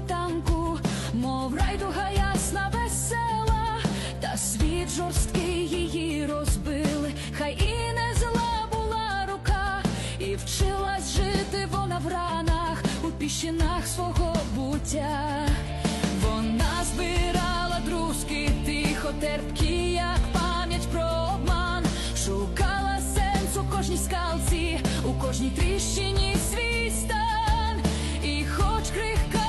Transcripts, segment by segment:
світанку, мов райдуга ясна весела, та світ жорсткий її розбили, хай і не зла була рука, і вчилась жити вона в ранах, у піщинах свого буття. Вона збирала друзки тихо, терпкі, як пам'ять про обман, шукала сенс у кожній скалці, у кожній тріщині свій стан. І хоч крихка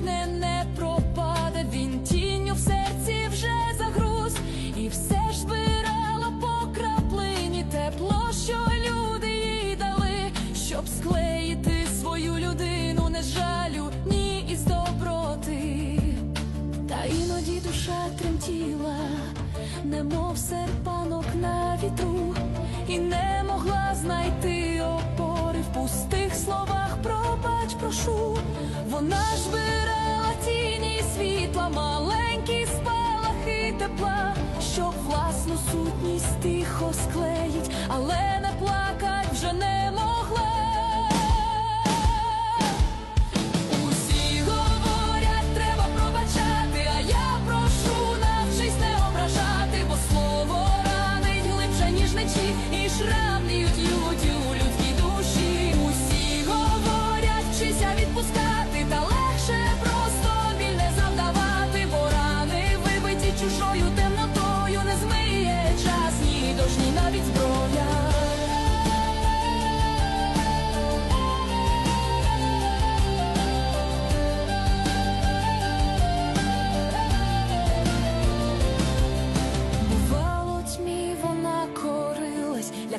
зникне, не пропаде, він тінню в серці вже загруз, і все ж збирала по краплині тепло, що люди їй дали, щоб склеїти свою людину, не жалю, ні із доброти. Та іноді душа тремтіла, немов серпанок на вітру, і не могла знайти опори в пустих словах. Прошу, вона ж збирала тіні світла, маленькі спалахи тепла, щоб власну сутність тихо склеїть, але не плакать вже не могла. Усі говорять, треба пробачати, а я прошу навчись не ображати, бо слово ранить глибше, ніж нечі, і шрам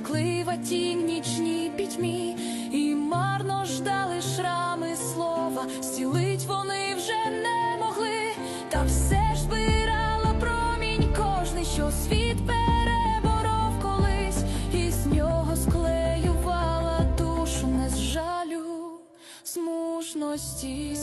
ляклива тінь нічній пітьмі, і марно ждали шрами слова, зцілить вони вже не могли, та все ж збирала промінь кожний, що світ переборов колись, і з нього склеювала душу не з жалю, з мужності слів.